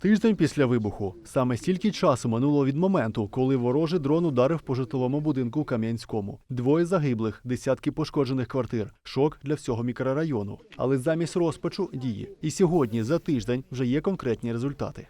Тиждень після вибуху. Саме стільки часу минуло від моменту, коли ворожий дрон ударив по житловому будинку Кам'янському. Двоє загиблих, десятки пошкоджених квартир. Шок для всього мікрорайону. Але замість розпачу дії. І сьогодні, за тиждень, вже є конкретні результати.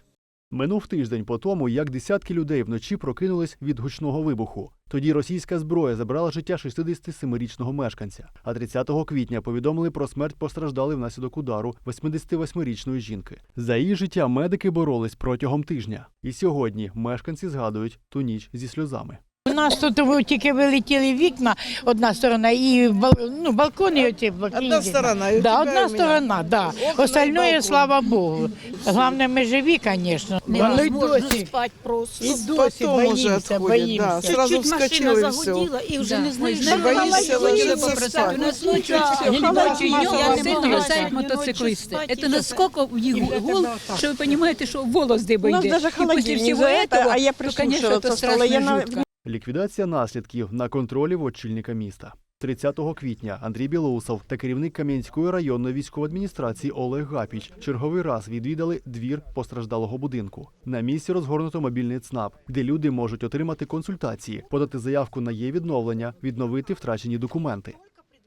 Минув тиждень по тому, як десятки людей вночі прокинулись від гучного вибуху. Тоді російська зброя забрала життя 67-річного мешканця. А 30 квітня повідомили про смерть постраждали внаслідок удару 88-річної жінки. За її життя медики боролись протягом тижня. І сьогодні мешканці згадують ту ніч зі сльозами У нас тут ви- тільки вилетіли вікна, одна сторона, і бал- ну, балкони оці. балкони. Одна сторона, і у Да, тебе, одна і у мене. сторона, да. Окна і Остальное, балкон. слава Богу. Головне, ми живі, звісно. Ну, і Невозможно досі, спать просто. і Ну, досі потом уже боїмося, отходит, боїмося. да. Сразу Чуть-чуть машина вскочила и все. загуділа і вже не знаєш, Не що боїшся робити. ложиться Попросити. спати. У нас ночі Да. не Холодильник ночі, мало я мало не спать. могла висають спати, мотоциклисти. ночі Это спати, насколько в них гул, что вы понимаете, что волос дыбо У нас йде. даже И после холодильник всего за это, этого, а я то, конечно, прислушиваться это стала. Я страшно на- жутко. Ліквідація наслідків на контролі в очільника міста. 30 квітня Андрій Білоусов та керівник Кам'янської районної військової адміністрації Олег Гапіч черговий раз відвідали двір постраждалого будинку. На місці розгорнуто мобільний ЦНАП, де люди можуть отримати консультації, подати заявку на її відновлення, відновити втрачені документи.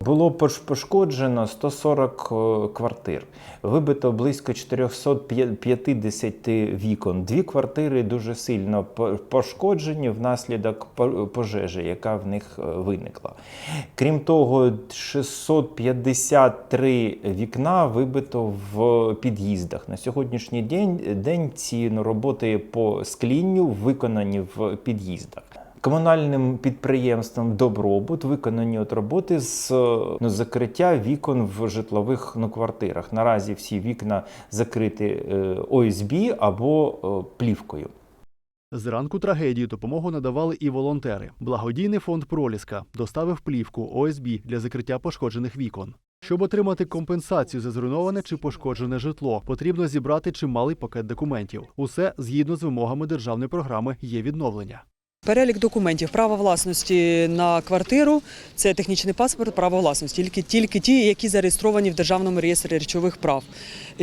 Було пошкоджено 140 е, квартир, вибито близько 450 вікон. Дві квартири дуже сильно пошкоджені внаслідок по- пожежі, яка в них е, виникла. Крім того, 653 вікна вибито в під'їздах. На сьогоднішній день, день ці роботи по склінню виконані в під'їздах. Комунальним підприємством Добробут виконані от роботи з ну, закриття вікон в житлових ну, квартирах. Наразі всі вікна закриті е, ОСБ або е, плівкою. Зранку трагедії допомогу надавали і волонтери. Благодійний фонд Проліска доставив плівку ОСБ для закриття пошкоджених вікон. Щоб отримати компенсацію за зруйноване чи пошкоджене житло, потрібно зібрати чималий пакет документів. Усе згідно з вимогами державної програми є відновлення. Перелік документів право власності на квартиру це технічний паспорт, право власності, тільки, тільки ті, які зареєстровані в державному реєстрі речових прав.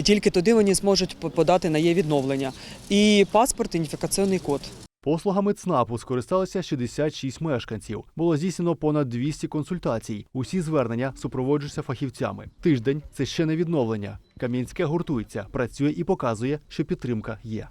Тільки туди вони зможуть подати на є відновлення. І паспорт, ідентифікаційний код. Послугами ЦНАПу скористалися 66 мешканців. Було здійснено понад 200 консультацій. Усі звернення супроводжуються фахівцями. Тиждень це ще не відновлення. Кам'янське гуртується, працює і показує, що підтримка є.